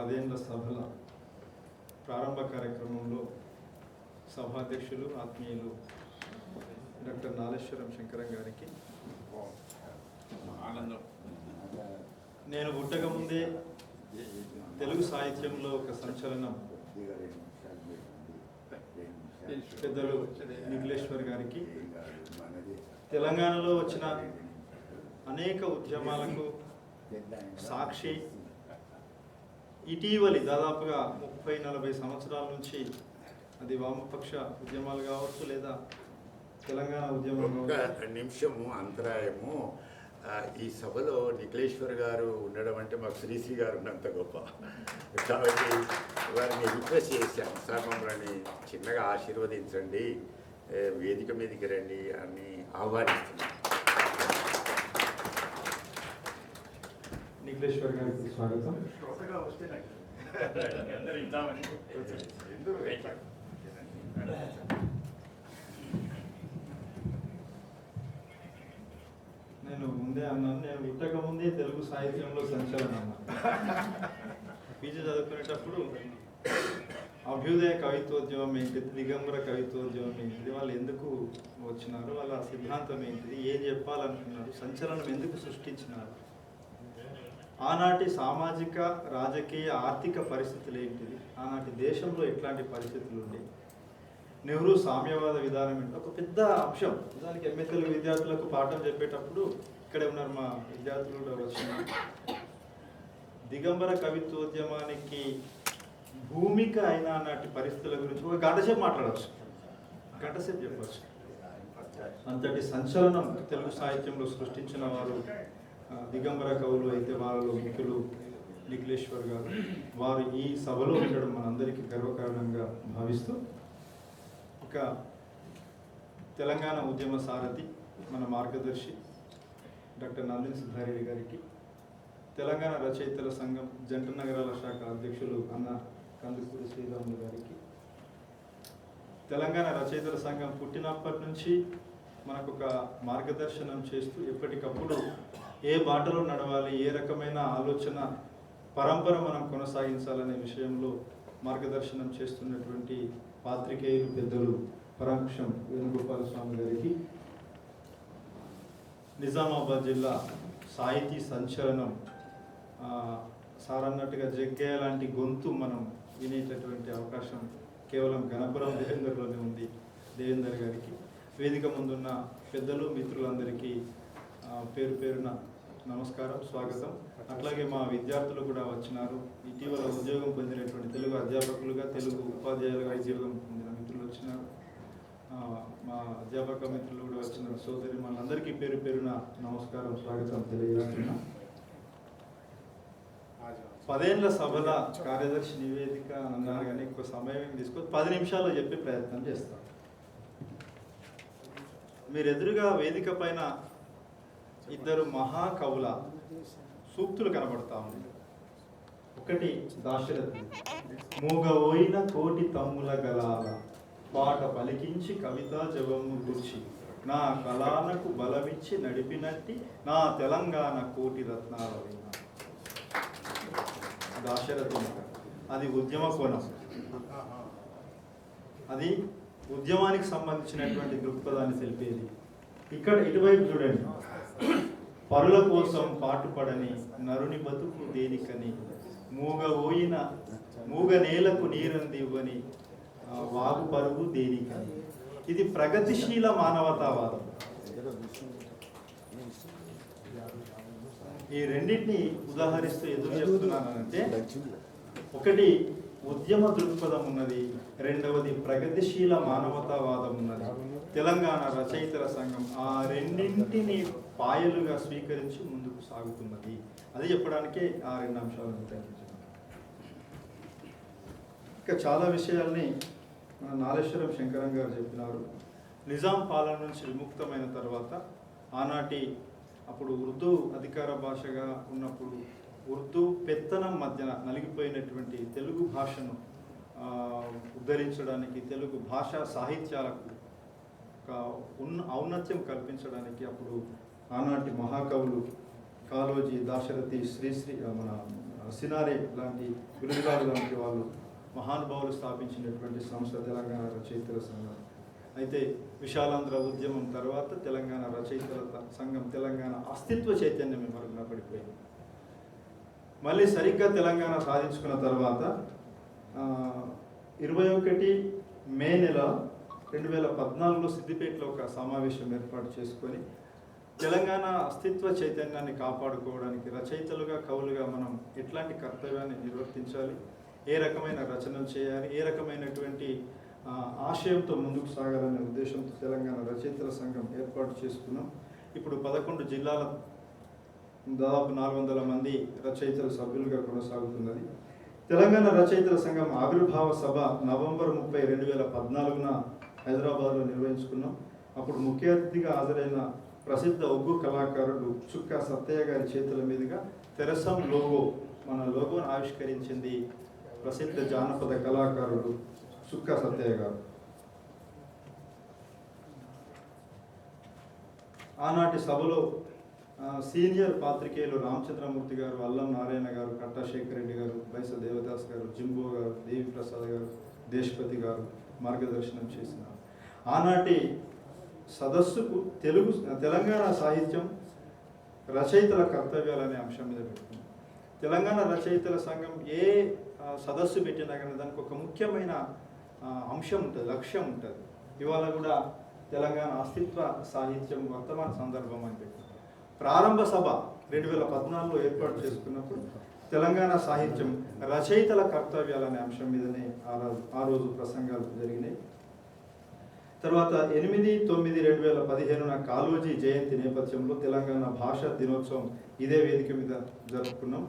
పదేళ్ళ సభల ప్రారంభ కార్యక్రమంలో సభాధ్యక్షులు ఆత్మీయులు డాక్టర్ నాలేశ్వరం శంకరం గారికి ఆనందం నేను పుట్టకముందే తెలుగు సాహిత్యంలో ఒక సంచలనం పెద్దలు నిఖిలేశ్వర్ గారికి. తెలంగాణలో వచ్చిన అనేక ఉద్యమాలకు సాక్షి ఇటీవలి దాదాపుగా ముప్పై నలభై సంవత్సరాల నుంచి అది వామపక్ష ఉద్యమాలు కావచ్చు లేదా తెలంగాణ ఉద్యమం. నిమిషము అంతరాయము. ఈ సభలో నిఖిలేశ్వర్ గారు ఉండడం అంటే మాకు శ్రీశ్రీ గారు ఉన్నంత గొప్ప. కాబట్టి వారిని రిక్వెస్ట్ చేశాం సార్ మమ్మల్ని చిన్నగా ఆశీర్వదించండి వేదిక మీదకి రండి అని ఆహ్వానిస్తున్నాం. నిఖిలేశ్వర్ గారికి స్వాగతం. నేను ముందే అన్నాను నేను పుట్టక ముందే తెలుగు సాహిత్యంలో సంచలనం అన్నాను. పీజీ చదువుకునేటప్పుడు అభ్యుదయ కవిత్వోద్యమం ఏంటిది దిగంబర కవిత్వోద్యమం ఏంటిది వాళ్ళు ఎందుకు వచ్చినారు వాళ్ళ సిద్ధాంతం ఏంటిది ఏం చెప్పాలనుకున్నారు సంచలనం ఎందుకు సృష్టించినారు? ఆనాటి సామాజిక రాజకీయ ఆర్థిక పరిస్థితులు ఏంటిది? ఆనాటి దేశంలో ఎట్లాంటి పరిస్థితులు ఉండేవి నెహ్రూ సామ్యవాద విధానం ఏంటి? ఒక పెద్ద అంశం. దానికి ఎంఏ తెలుగు విద్యార్థులకు పాఠం చెప్పేటప్పుడు ఇక్కడే ఉన్నారు మా విద్యార్థులు కూడా వచ్చిన దిగంబర కవిత్వోద్యమానికి భూమిక అయిన నాటి పరిస్థితుల గురించి ఒక గంటసేపు మాట్లాడవచ్చు. గంటసేపు చెప్పవచ్చు. అంతటి సంచలనం తెలుగు సాహిత్యంలో సృష్టించిన వారు దిగంబర కవులు అయితే వాళ్ళలో ముఖ్యులు నిఖిలేశ్వర్ గారు వారు ఈ సభలో ఉండడం మనందరికీ గర్వకారణంగా భావిస్తూ ఇక తెలంగాణ ఉద్యమ సారథి మన మార్గదర్శి డాక్టర్ నందిని సిద్ధారెడ్డి గారికి తెలంగాణ రచయితల సంఘం జంట నగరాల శాఖ అధ్యక్షులు అన్న కందుకూరి శ్రీరాములు గారికి తెలంగాణ రచయితల సంఘం పుట్టినప్పటి నుంచి మనకు ఒక మార్గదర్శనం చేస్తూ ఎప్పటికప్పుడు ఏ బాటలో నడవాలి ఏ రకమైన ఆలోచన పరంపర మనం కొనసాగించాలనే విషయంలో మార్గదర్శనం చేస్తున్నటువంటి పాత్రికేయులు పెద్దలు పరాంకుశం వేణుగోపాల స్వామి గారికి నిజామాబాద్ జిల్లా సాహితీ సంచలనం సారన్నట్టుగా జగ్గయ్య లాంటి గొంతు మనం వినేటటువంటి అవకాశం కేవలం గణపురం దేవేందర్లోనే ఉంది దేవేందర్ గారికి. వేదిక ముందున్న పెద్దలు మిత్రులందరికీ పేరు పేరున నమస్కారం స్వాగతం. అట్లాగే మా విద్యార్థులు కూడా వచ్చినారు. ఇటీవల ఉద్యోగం పొందినటువంటి తెలుగు అధ్యాపకులుగా తెలుగు ఉపాధ్యాయులుగా ఉద్యోగం పొందిన మిత్రులు వచ్చినారు. మా అధ్యాపక మిత్రులు కూడా వచ్చిన సోదరి మనందరికీ పేరు పేరున నమస్కారం స్వాగతం తెలియజేస్తున్నా. పదేళ్ళ సభల కార్యదర్శి నివేదిక అని అన్నారు కానీ ఎక్కువ సమయం తీసుకొని పది నిమిషాల్లో చెప్పే ప్రయత్నం చేస్తాం. మీరు ఎదురుగా వేదిక పైన ఇద్దరు మహాకవుల సూక్తులు కనబడతా ఉంది. ఒకటి దాశరథి మూగవోయిన కోటి తమ్ముల గలాల. పాట పలికించి కవితా జవము గుర్చి నా కళానకు బలమిచ్చి నడిపినట్టి నా తెలంగాణ కోటి రత్నాల దాశరథి అది ఉద్యమ కోణం. అది ఉద్యమానికి సంబంధించినటువంటి దృక్పథాన్ని తెలిపేది. ఇక్కడ ఇటువైపు చూడండి. పరుల కోసం పాటుపడని నరుని బతుకు దేనికని? మూగ ఓయిన మూగ నేలకు నీరందివ్వని వాగు పరుగు దేనికని? ఇది ప్రగతిశీల మానవతావాదం. ఈ రెండింటిని ఉదాహరిస్తూ ఎదురు చెప్తున్నానంటే ఒకటి ఉద్యమ దృక్పథం ఉన్నది రెండవది ప్రగతిశీల మానవతావాదం ఉన్నది తెలంగాణ రచయితల సంఘం ఆ రెండింటిని పాయలుగా స్వీకరించి ముందుకు సాగుతున్నది. అది చెప్పడానికే ఆ రెండు అంశాలను తగ్గించాను ఇంకా చాలా విషయాల్ని మన నాలేశ్వరం శంకరం గారు చెప్పినారు. నిజాం పాలన నుంచి విముక్తమైన తర్వాత ఆనాటి అప్పుడు ఉర్దూ అధికార భాషగా ఉన్నప్పుడు ఉర్దూ పెత్తనం మధ్యన నలిగిపోయినటువంటి తెలుగు భాషను ఉద్ధరించడానికి తెలుగు భాషా సాహిత్యాలకు ఒక ఉన్న ఔన్నత్యం కల్పించడానికి అప్పుడు ఆనాటి మహాకవులు కాళోజీ దాశరథి శ్రీశ్రీ మన సినారే లాంటి గురుగారు లాంటి వాళ్ళు మహానుభావులు స్థాపించినటువంటి సంస్థ తెలంగాణ రచయితల సంఘం. అయితే విశాలాంధ్ర ఉద్యమం తర్వాత తెలంగాణ రచయితల సంఘం తెలంగాణ అస్తిత్వ చైతన్యం మరుగున పడిపోయింది మళ్ళీ సరిగ్గా తెలంగాణ సాధించుకున్న తర్వాత ఇరవై ఒకటి మే నెల రెండు వేల పద్నాలుగులో సిద్దిపేటలో ఒక సమావేశం ఏర్పాటు చేసుకొని తెలంగాణ అస్తిత్వ చైతన్యాన్ని కాపాడుకోవడానికి రచయితలుగా కవులుగా మనం ఎట్లాంటి కర్తవ్యాన్ని నిర్వర్తించాలి ఏ రకమైన రచనలు చేయాలి ఏ రకమైనటువంటి ఆశయంతో ముందుకు సాగాలనే ఉద్దేశంతో తెలంగాణ రచయితల సంఘం ఏర్పాటు చేసుకున్నాం. ఇప్పుడు పదకొండు జిల్లాల దాదాపు నాలుగు వందల మంది రచయితల సభ్యులుగా కొనసాగుతున్నది. తెలంగాణ రచయితల సంఘం ఆవిర్భావ సభ నవంబర్ ముప్పై రెండు వేల పద్నాలుగున హైదరాబాద్లో నిర్వహించుకున్నాం. అప్పుడు ముఖ్య అతిథిగా హాజరైన ప్రసిద్ధ ఒగ్గు కళాకారుడు చుక్క సత్తయ్య గారి చేతుల మీదుగా తెరసం లోగో మన లోగోను ఆవిష్కరించింది ప్రసిద్ధ జానపద కళాకారుడు చుక్క సత్తయ్య గారు. ఆనాటి సభలో సీనియర్ పాత్రికేయులు రామచంద్రమూర్తి గారు అల్లం నారాయణ గారు కట్టా శేఖర్ రెడ్డి గారు బైస దేవదాస్ గారు జింబో గారు దేవి ప్రసాద్ గారు దేశపతి గారు మార్గదర్శనం చేసిన ఆనాటి సదస్సుకు తెలుగు తెలంగాణ సాహిత్యం రచయితల కర్తవ్యాలు అనే అంశం మీద పెట్టుకుంది తెలంగాణ రచయితల సంఘం ఏ సదస్సు పెట్టినా కానీ దానికి ఒక ముఖ్యమైన అంశం ఉంటుంది లక్ష్యం ఉంటుంది. ఇవాళ కూడా తెలంగాణ అస్తిత్వ సాహిత్యం వర్తమాన సందర్భం అని ప్రారంభ సభ రెండు వేల పద్నాలుగులో ఏర్పాటు చేసుకున్నప్పుడు తెలంగాణ సాహిత్యం రచయితల కర్తవ్యాలు అనే అంశం మీదనే ఆ రోజు ఆ రోజు ప్రసంగాలు జరిగినాయి. తర్వాత ఎనిమిది తొమ్మిది రెండు వేల పదిహేనున కాలోజీ జయంతి నేపథ్యంలో తెలంగాణ భాషా దినోత్సవం ఇదే వేదిక మీద జరుపుకున్నాం.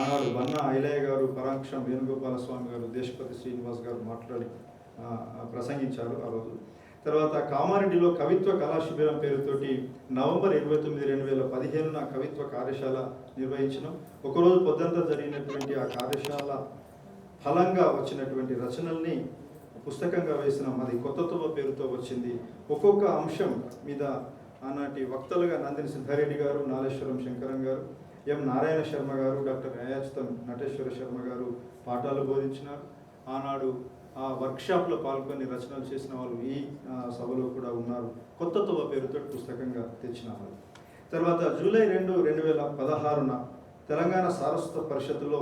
ఆనాడు బన్న ఐలయ్య గారు పరాక్షం వేణుగోపాల స్వామి గారు దేశపతి శ్రీనివాస్ గారు మాట్లాడి ప్రసంగించారు ఆ రోజు. తర్వాత కామారెడ్డిలో కవిత్వ కళా శిబిరం పేరుతోటి నవంబర్ ఇరవై తొమ్మిది రెండు వేల పదిహేనున కవిత్వ కార్యశాల నిర్వహించిన. ఒకరోజు పొద్దుంతా జరిగినటువంటి ఆ కార్యశాల ఫలంగా వచ్చినటువంటి రచనల్ని పుస్తకంగా వేసిన మాది కొత్తత్వ పేరుతో వచ్చింది. ఒక్కొక్క అంశం మీద ఆనాటి వక్తలుగా నందిని సిద్ధారెడ్డి గారు నాలేశ్వరం శంకరం గారు ఎం నారాయణ శర్మ గారు డాక్టర్ అయాచితం నటేశ్వర శర్మ గారు పాఠాలు బోధించినారు. ఆనాడు ఆ వర్క్షాప్లో పాల్గొని రచనలు చేసిన వాళ్ళు ఈ సభలో కూడా ఉన్నారు. కొత్త తువ పేరుతో పుస్తకంగా తెచ్చినారు తర్వాత జూలై రెండు రెండు వేల పదహారున తెలంగాణ సారస్వత పరిషత్తులో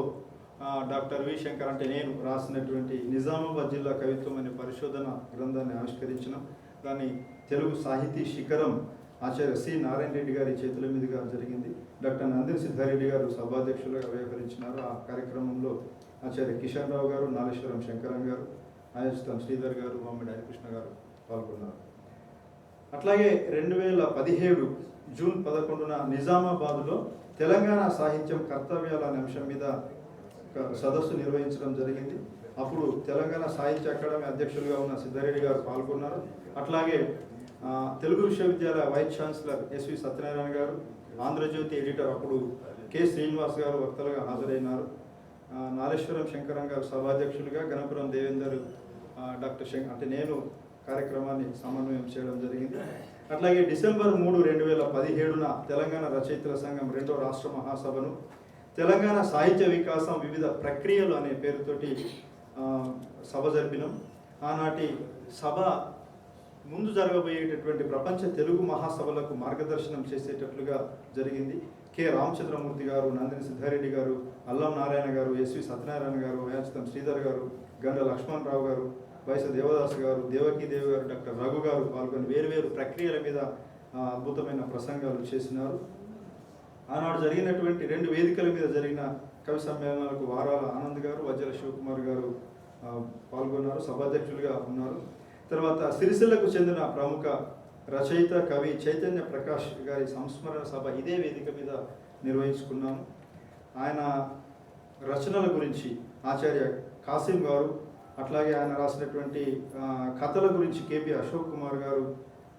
డాక్టర్ వి శంకర్ అంటే నేను రాసినటువంటి నిజామాబాద్ జిల్లా కవిత్వం అనే పరిశోధన గ్రంథాన్ని ఆవిష్కరించిన దాన్ని తెలుగు సాహితీ శిఖరం ఆచార్య సి నారాయణ రెడ్డి గారి చేతుల మీదుగా జరిగింది. డాక్టర్ నందిని సిద్ధారెడ్డి గారు సభాధ్యక్షులుగా వ్యవహరించినారు. ఆ కార్యక్రమంలో ఆచార్య కిషన్ రావు గారు నాగేశ్వరం శంకరం గారు ఆయుష్తం శ్రీధర్ గారు మామిడి హరికృష్ణ గారు పాల్గొన్నారు. అట్లాగే రెండు వేల పదిహేడు జూన్ పదకొండున నిజామాబాద్లో తెలంగాణ సాహిత్యం కర్తవ్యాల అనే అంశం మీద ఒక సదస్సు నిర్వహించడం జరిగింది. అప్పుడు తెలంగాణ సాహిత్య అకాడమీ అధ్యక్షులుగా ఉన్న సిద్ధారెడ్డి గారు పాల్గొన్నారు. అట్లాగే తెలుగు విశ్వవిద్యాలయ vice chancellor S V Satyanarayana garu Andhra Jyothi editor అప్పుడు కె శ్రీనివాస్ గారు వక్తలుగా హాజరైనారు. నారేశ్వరం శంకరం గారు సభాధ్యక్షులుగా గణపురం దేవేందర్ డాక్టర్ శంకర్ అంటే నేను కార్యక్రమాన్ని సమన్వయం చేయడం జరిగింది. అట్లాగే డిసెంబర్ మూడు రెండు వేల పదిహేడున తెలంగాణ రచయితల సంఘం రెండో రాష్ట్ర మహాసభను తెలంగాణ సాహిత్య వికాసం వివిధ ప్రక్రియలు అనే పేరుతోటి సభ జరిపినాం. ఆనాటి సభ ముందు జరగబోయేటటువంటి ప్రపంచ తెలుగు మహాసభలకు మార్గదర్శనం చేసేటట్లుగా జరిగింది. కె. రామచంద్రమూర్తి గారు నందిని సిద్ధారెడ్డి గారు అల్లం నారాయణ గారు ఎస్వి సత్యనారాయణ గారు వ్యాచితం శ్రీధర్ గారు గండ లక్ష్మణ్ రావు గారు వైస దేవదాస్ గారు దేవకీదేవి గారు డాక్టర్ రఘు గారు పాల్గొని వేరువేరు ప్రక్రియల మీద అద్భుతమైన ప్రసంగాలు చేసినారు. ఆనాడు జరిగినటువంటి రెండు వేదికల మీద జరిగిన కవి సమ్మేళనాలకు వారాల ఆనంద్ గారు వజ్ర శివకుమార్ గారు పాల్గొన్నారు సభాధ్యక్షులుగా ఉన్నారు. తర్వాత సిరిసిల్లకు చెందిన ప్రముఖ రచయిత కవి చైతన్య ప్రకాష్ గారి సంస్మరణ సభ ఇదే వేదిక మీద నిర్వహించుకున్నాము. ఆయన రచనల గురించి ఆచార్య కాసిం గారు అట్లాగే ఆయన రాసినటువంటి కథల గురించి కేపీ అశోక్ కుమార్ గారు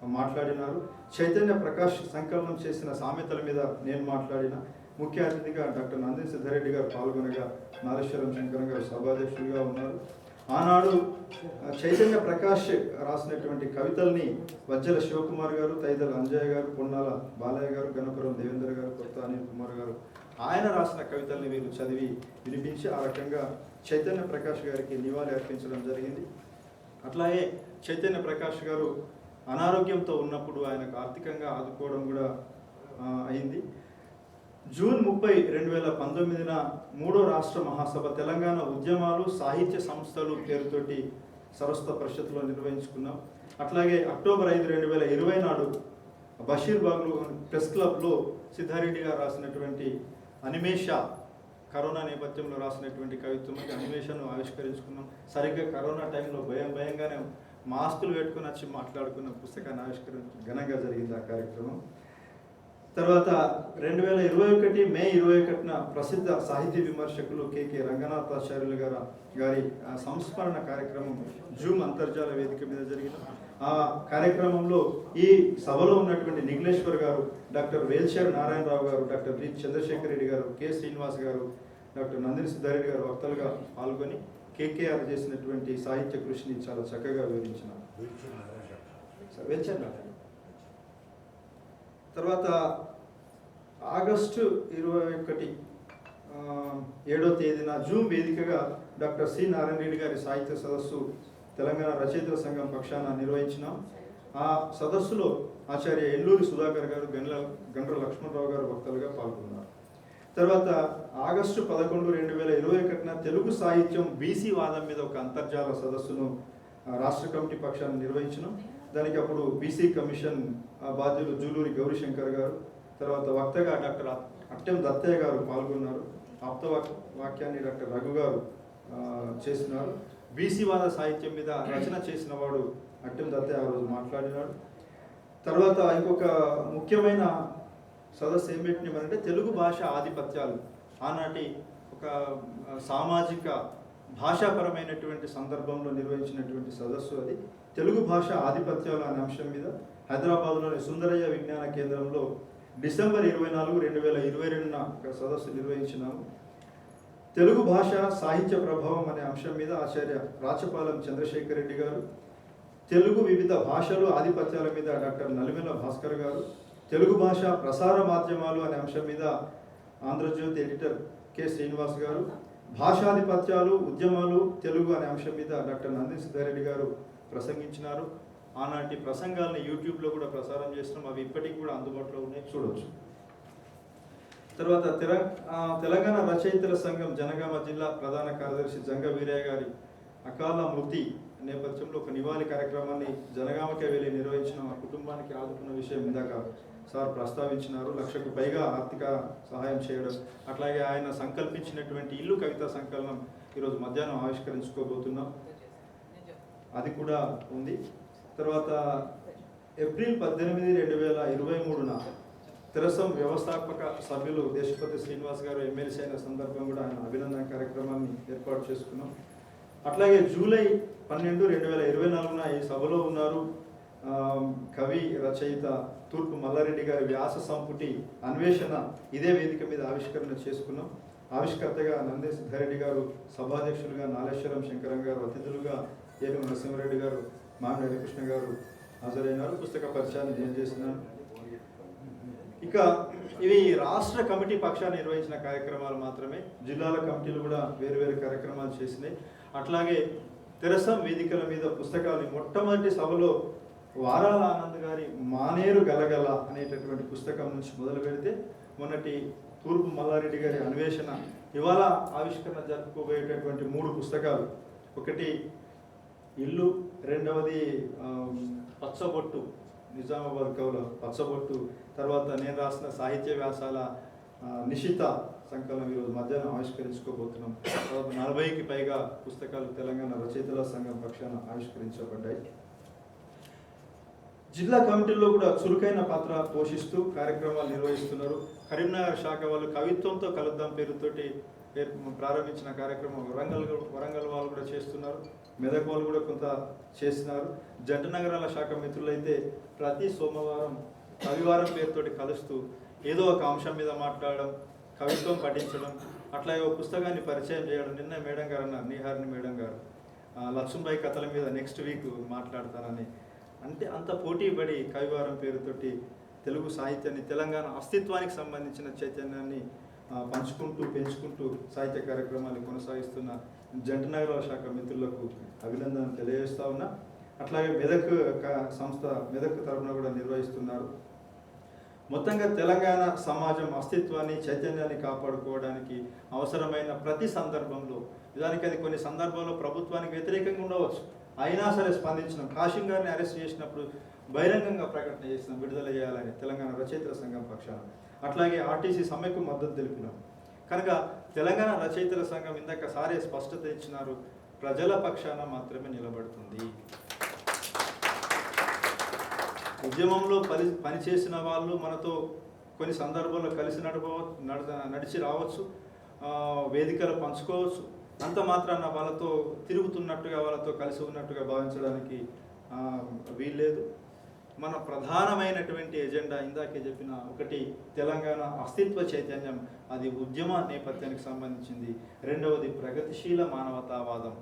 మాట్లాడినారు. చైతన్య ప్రకాష్ సంకలనం చేసిన సామెతల మీద నేను మాట్లాడిన. ముఖ్య అతిథిగా డాక్టర్ నందిని సిద్ధారెడ్డి గారు పాల్గొనగా నారేశ్వరం శంకరం గారు సభాధ్యక్షులుగా ఉన్నారు. ఆనాడు చైతన్య ప్రకాష్ రాసినటువంటి కవితల్ని వజ్జల శివకుమార్ గారు తైదల అంజయ్య గారు పొన్నాల బాలయ్య గారు గణపురం దేవేందర్ గారు కొత్త అనిల్ కుమార్ గారు ఆయన రాసిన కవితల్ని వీరు చదివి వినిపించి ఆ రకంగా చైతన్య ప్రకాష్ గారికి నివాళి అర్పించడం జరిగింది. అట్లాగే చైతన్య ప్రకాష్ గారు అనారోగ్యంతో ఉన్నప్పుడు ఆయనకు ఆర్థికంగా ఆదుకోవడం కూడా అయింది. జూన్ ముప్పై రెండు వేల పంతొమ్మిదిన మూడో రాష్ట్ర మహాసభ తెలంగాణ ఉద్యమాలు సాహిత్య సంస్థలు పేరుతోటి సరస్వత పరిషత్లో నిర్వహించుకున్నాం. అట్లాగే అక్టోబర్ ఐదు రెండు వేల ఇరవై నాడు బషీర్బాగ్లో ప్రెస్ క్లబ్లో సిద్ధారెడ్డి గారు రాసినటువంటి అనిమేష కరోనా నేపథ్యంలో రాసినటువంటి కవిత్వం అనిమేషను ఆవిష్కరించుకున్నాం. సరిగ్గా కరోనా టైంలో భయం భయంగానే మాస్కులు పెట్టుకుని వచ్చి మాట్లాడుకున్న పుస్తకాన్ని ఆవిష్కరించ ఘనంగా జరిగింది ఆ కార్యక్రమం. తర్వాత రెండు వేల ఇరవై ఒకటి మే ఇరవై ఒకటిన ప్రసిద్ధ సాహితీ విమర్శకులు కెకే రంగనాథాచార్యులు గారు గారి ఆ సంస్మరణ కార్యక్రమం జూమ్ అంతర్జాల వేదిక మీద జరిగిన ఆ కార్యక్రమంలో ఈ సభలో ఉన్నటువంటి నిఖిలేశ్వర్ గారు డాక్టర్ వేల్చేర్ నారాయణరావు గారు డాక్టర్ బి చంద్రశేఖర్ రెడ్డి గారు కె శ్రీనివాస్ గారు డాక్టర్ నందిని సిద్ధారెడ్డి గారు వక్తలుగా పాల్గొని కేకేఆర్ చేసినటువంటి సాహిత్య కృషిని చాలా చక్కగా వివరించినారు. వెల్చేర్ తర్వాత ఆగస్టు ఇరవై ఒకటి ఏడో తేదీన జూమ్ వేదికగా డాక్టర్ సి నారాయణ రెడ్డి గారి సాహిత్య సదస్సు తెలంగాణ రచయితల సంఘం పక్షాన నిర్వహించినాం. ఆ సదస్సులో ఆచార్య ఎల్లూరి సుధాకర్ గారు గండ్ల గండ్ర లక్ష్మణరావు గారు వక్తలుగా పాల్గొన్నారు. తర్వాత ఆగస్టు పదకొండు రెండు వేల ఇరవై ఒకటిన తెలుగు సాహిత్యం బీసీ వాదం మీద ఒక అంతర్జాల సదస్సును రాష్ట్ర కమిటీ పక్షాన్ని నిర్వహించినాం. దానికి అప్పుడు బీసీ కమిషన్ బాధ్యులు జూలూరి గౌరీశంకర్ గారు తర్వాత వక్తగా డాక్టర్ అట్టెం దత్తయ్య గారు పాల్గొన్నారు. ఆప్త వాక్- వాక్యాన్ని డాక్టర్ రఘు గారు చేసినారు. బీసీ వాద సాహిత్యం మీద రచన చేసిన వాడు అట్టెం దత్తయ్య ఆ రోజు మాట్లాడినాడు. తర్వాత ఇంకొక ముఖ్యమైన సదస్సు ఏం పెట్టినామంటే తెలుగు భాష ఆధిపత్యాలు. ఆనాటి ఒక సామాజిక భాషాపరమైనటువంటి సందర్భంలో నిర్వహించినటువంటి సదస్సు అది. తెలుగు భాష ఆధిపత్యాలు అనే అంశం మీద హైదరాబాద్లోని సుందరయ్య విజ్ఞాన కేంద్రంలో డిసెంబర్ ఇరవై నాలుగు రెండు వేల ఇరవై రెండున ఒక సదస్సు నిర్వహించినాము. తెలుగు భాష సాహిత్య ప్రభావం అనే అంశం మీద ఆచార్య రాచపాలెం చంద్రశేఖర్ రెడ్డి గారు తెలుగు వివిధ భాషలు ఆధిపత్యాల మీద డాక్టర్ నలిమెల భాస్కర్ గారు తెలుగు భాష ప్రసార మాధ్యమాలు అనే అంశం మీద ఆంధ్రజ్యోతి ఎడిటర్ కె శ్రీనివాస్ గారు భాషాధిపత్యాలు ఉద్యమాలు తెలుగు అనే అంశం మీద డాక్టర్ నంది సిద్ధారెడ్డి గారు ప్రసంగించినారు. ఆనాటి ప్రసంగాల్ని యూట్యూబ్లో కూడా ప్రసారం చేస్తున్నాం. అవి ఇప్పటికి కూడా అందుబాటులో ఉన్నాయి. చూడవచ్చు తర్వాత తెల తెలంగాణ రచయితల సంఘం జనగామ జిల్లా ప్రధాన కార్యదర్శి జంగ వీరయ్య గారి అకాల మృతి నేపథ్యంలో ఒక నివాళి కార్యక్రమాన్ని జనగామకే వెళ్ళి నిర్వహించిన. మా కుటుంబానికి ఆదుకున్న విషయం ఇందాక సార్ ప్రస్తావించినారు. లక్షకు పైగా ఆర్థిక సహాయం చేయడం అట్లాగే ఆయన సంకల్పించినటువంటి ఇల్లు కవిత సంకలనం ఈరోజు మధ్యాహ్నం ఆవిష్కరించుకోబోతున్నాం. అది కూడా ఉంది. తర్వాత ఏప్రిల్ పద్దెనిమిది రెండు వేల ఇరవై మూడున తెరసం వ్యవస్థాపక సభ్యులు దేశపతి శ్రీనివాస్ గారు ఎమ్మెల్సీ అయిన సందర్భం కూడా ఆయన అభినందన కార్యక్రమాన్ని ఏర్పాటు చేసుకున్నాం. అట్లాగే జూలై పన్నెండు రెండు వేల ఇరవై నాలుగున ఈ సభలో ఉన్నారు కవి రచయిత తూర్పు మల్లారెడ్డి గారి వ్యాస సంపుటి అన్వేషణ ఇదే వేదిక మీద ఆవిష్కరణ చేసుకున్నాం. ఆవిష్కర్తగా నందే సిద్ధారెడ్డి గారు సభాధ్యక్షులుగా నాలేశ్వరం శంకరం గారు అతిథులుగా ఏపీ నరసింహారెడ్డి గారు మామిడి హరికృష్ణ గారు హాజరైనారు. పుస్తక పరిచయాన్ని నేను చేసినాను ఇక ఇవి రాష్ట్ర కమిటీ పక్షాన్ని నిర్వహించిన కార్యక్రమాలు మాత్రమే. జిల్లాల కమిటీలు కూడా వేరువేరు కార్యక్రమాలు చేసినాయి. అట్లాగే తెరసం వేదికల మీద పుస్తకాలు మొట్టమొదటి సభలో వారాల ఆనంద్ గారి మానేరు గలగల అనేటటువంటి పుస్తకం నుంచి మొదలు పెడితే మొన్నటి తూర్పు మల్లారెడ్డి గారి అన్వేషణ ఇవాళ ఆవిష్కరణ జరుపుకోబోయేటటువంటి మూడు పుస్తకాలు. ఒకటి ఇల్లు రెండవది పచ్చబొట్టు నిజామాబాద్ కవుల పచ్చబొట్టు. తర్వాత నేను రాసిన సాహిత్య వ్యాసాల నిషిత నిశిత సంకలనం ఈరోజు మధ్యాహ్నం ఆవిష్కరించుకోబోతున్నాం. తర్వాత నలభైకి పైగా పుస్తకాలు తెలంగాణ రచయితల సంఘం పక్షాన ఆవిష్కరించబడ్డాయి. జిల్లా కమిటీల్లో కూడా చురుకైన పాత్ర పోషిస్తూ కార్యక్రమాలు నిర్వహిస్తున్నారు. కరీంనగర్ శాఖ వాళ్ళు కవిత్వంతో కలుద్దాం పేరుతోటి ప్రారంభించిన కార్యక్రమం వరంగల్ వరంగల్ వాళ్ళు కూడా చేస్తున్నారు. మెదక్ వాళ్ళు కూడా కొంత చేస్తున్నారు. జంట నగరాల శాఖ మిత్రులైతే ప్రతి సోమవారం కవివారం పేరుతోటి కలుస్తూ ఏదో ఒక అంశం మీద మాట్లాడడం కవిత్వం పఠించడం అట్లా ఒక పుస్తకాన్ని పరిచయం చేయడం. నిన్న మేడం గారు అన్నారు నిహారిని మేడం గారు. లక్ష్మీబాయి కథల మీద నెక్స్ట్ వీక్ మాట్లాడతానని. అంటే అంత పోటీ పడి కవివారం పేరుతోటి తెలుగు సాహిత్యాన్ని తెలంగాణ అస్తిత్వానికి సంబంధించిన చైతన్యాన్ని పంచుకుంటూ పెంచుకుంటూ సాహిత్య కార్యక్రమాన్ని కొనసాగిస్తున్న జంట నగర శాఖ మిత్రులకు అభినందనలు తెలియజేస్తా ఉన్నా. అట్లాగే మెదక్ సంస్థ మెదక్ తరఫున కూడా నిర్వహిస్తున్నారు. మొత్తంగా తెలంగాణ సమాజం అస్తిత్వాన్ని చైతన్యాన్ని కాపాడుకోవడానికి అవసరమైన ప్రతి సందర్భంలో నిజానికి అది కొన్ని సందర్భాల్లో ప్రభుత్వానికి వ్యతిరేకంగా ఉండవచ్చు. అయినా సరే స్పందించినాం కాశీం గారిని అరెస్ట్ చేసినప్పుడు బహిరంగంగా ప్రకటన చేసిన విడుదల చేయాలని తెలంగాణ రచయితల సంఘం పక్షాన. అట్లాగే ఆర్టీసీ సమ్మెకు మద్దతు తెలిపినాం. కనుక తెలంగాణ రచయితల సంఘం ఇందాక సారే స్పష్టత ఇచ్చినారు ప్రజల పక్షాన మాత్రమే నిలబడుతుంది. ఉద్యమంలో పని పనిచేసిన వాళ్ళు మనతో కొన్ని సందర్భాల్లో కలిసి నడప నడ నడిచి రావచ్చు వేదికలు పంచుకోవచ్చు. అంత మాత్రాన వాళ్ళతో తిరుగుతున్నట్టుగా వాళ్ళతో కలిసి ఉన్నట్టుగా భావించడానికి వీల్లేదు. మన ప్రధానమైనటువంటి ఎజెండా ఇందాకే చెప్పిన ఒకటి తెలంగాణ అస్తిత్వ చైతన్యం అది ఉద్యమ నేపథ్యానికి సంబంధించింది. రెండవది ప్రగతిశీల మానవతావాదం.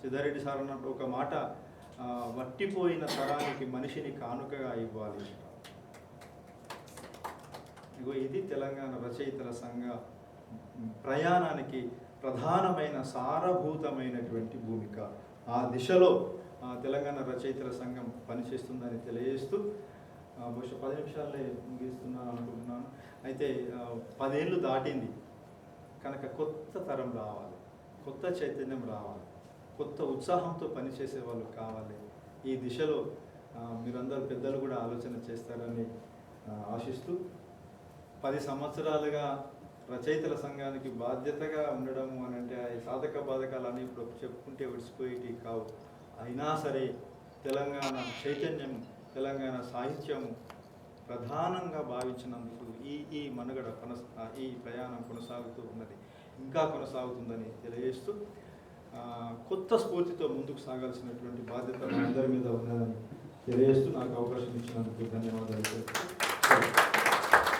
సిద్ధారెడ్డి సార్ అన్నట్టు ఒక మాట వట్టిపోయిన తరానికి మనిషిని కానుకగా ఇవ్వాలి. ఇగో ఇది తెలంగాణ రచయితల సంఘ ప్రయాణానికి ప్రధానమైన సారభూతమైనటువంటి భూమిక. ఆ దిశలో తెలంగాణ రచయితల సంఘం పనిచేస్తుందని తెలియజేస్తూ బహుశా పది నిమిషాలే ముగిస్తున్నాను అనుకుంటున్నాను. అయితే పదేళ్ళు దాటింది. కనుక కొత్త తరం రావాలి కొత్త చైతన్యం రావాలి కొత్త ఉత్సాహంతో పనిచేసే వాళ్ళు కావాలి. ఈ దిశలో మీరందరూ పెద్దలు కూడా ఆలోచన చేస్తారని ఆశిస్తూ పది సంవత్సరాలుగా రచయితల సంఘానికి బాధ్యతగా ఉండడము అని అంటే ఆ సాధక బాధకాలు ఇప్పుడు చెప్పుకుంటే విడిచిపోయేటి కావు. అయినా సరే తెలంగాణ చైతన్యం తెలంగాణ సాహిత్యము ప్రధానంగా భావించినందుకు ఈ ఈ మనుగడ కొనస ఈ ప్రయాణం కొనసాగుతూ ఉన్నది. ఇంకా కొనసాగుతుందని తెలియజేస్తూ కొత్త స్ఫూర్తితో ముందుకు సాగాల్సినటువంటి బాధ్యత అందరి మీద ఉన్నదని తెలియజేస్తూ నాకు అవకాశం ఇచ్చినందుకు ధన్యవాదాలు.